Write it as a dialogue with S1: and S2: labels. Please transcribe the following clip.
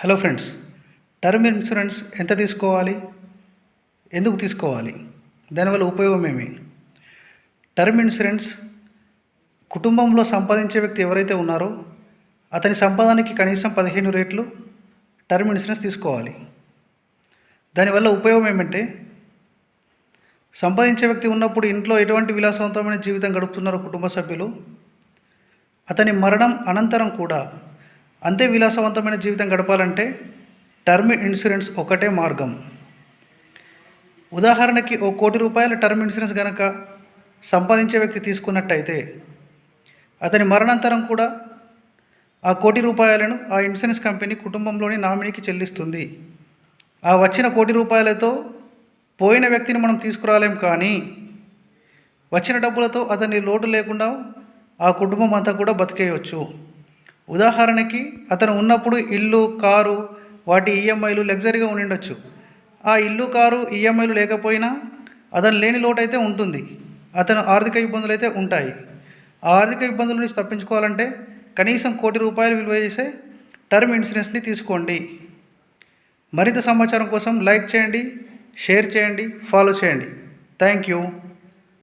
S1: Hello friends term insurance ఎంత తీసుకోవాలి? ఎందుకు తీసుకోవాలి? దానివల్ల ఉపయోగం ఏమి? టర్మ్ ఇన్సూరెన్స్ కుటుంబంలో సంపాదించే వ్యక్తి ఎవరైతే ఉన్నారో అతని సంపాదనకి కనీసం పదిహేను రేట్లు టర్మ్ ఇన్సూరెన్స్ తీసుకోవాలి. దానివల్ల ఉపయోగం ఏమంటే సంపాదించే వ్యక్తి ఉన్నప్పుడు ఇంట్లో ఎటువంటి విలాసవంతమైన జీవితం గడుపుతున్నారో కుటుంబ సభ్యులు అతని మరణం అనంతరం కూడా అంతే విలాసవంతమైన జీవితం గడపాలంటే టర్మ్ ఇన్సూరెన్స్ ఒకటే మార్గం. ఉదాహరణకి ఓ కోటి రూపాయల టర్మ్ ఇన్సూరెన్స్ కనుక సంపాదించే వ్యక్తి తీసుకున్నట్టయితే అతని మరణాంతరం కూడా ఆ కోటి రూపాయలను ఆ ఇన్సూరెన్స్ కంపెనీ కుటుంబంలోని నామినీకి చెల్లిస్తుంది. ఆ వచ్చిన కోటి రూపాయలతో పోయిన వ్యక్తిని మనం తీసుకురాలేం కానీ వచ్చిన డబ్బులతో అతని లోటు లేకుండా ఆ కుటుంబం అంతా కూడా బతికేయవచ్చు ఉదాహరణకి అతను ఉన్నప్పుడు ఇల్లు కారు వాటి ఈఎంఐలు లగ్జరీగా ఉండిండొచ్చు. ఆ ఇల్లు కారు ఈఎంఐలు లేకపోయినా అతను లేని లోటు అయితే ఉంటుంది. అతను ఆర్థిక ఇబ్బందులు అయితే ఉంటాయి. ఆ ఆర్థిక ఇబ్బందుల నుంచి తప్పించుకోవాలంటే కనీసం కోటి రూపాయలు విలువ చేసే టర్మ్ ఇన్సూరెన్స్ని తీసుకోండి. మరింత సమాచారం కోసం లైక్ చేయండి షేర్ చేయండి ఫాలో చేయండి. Thank you.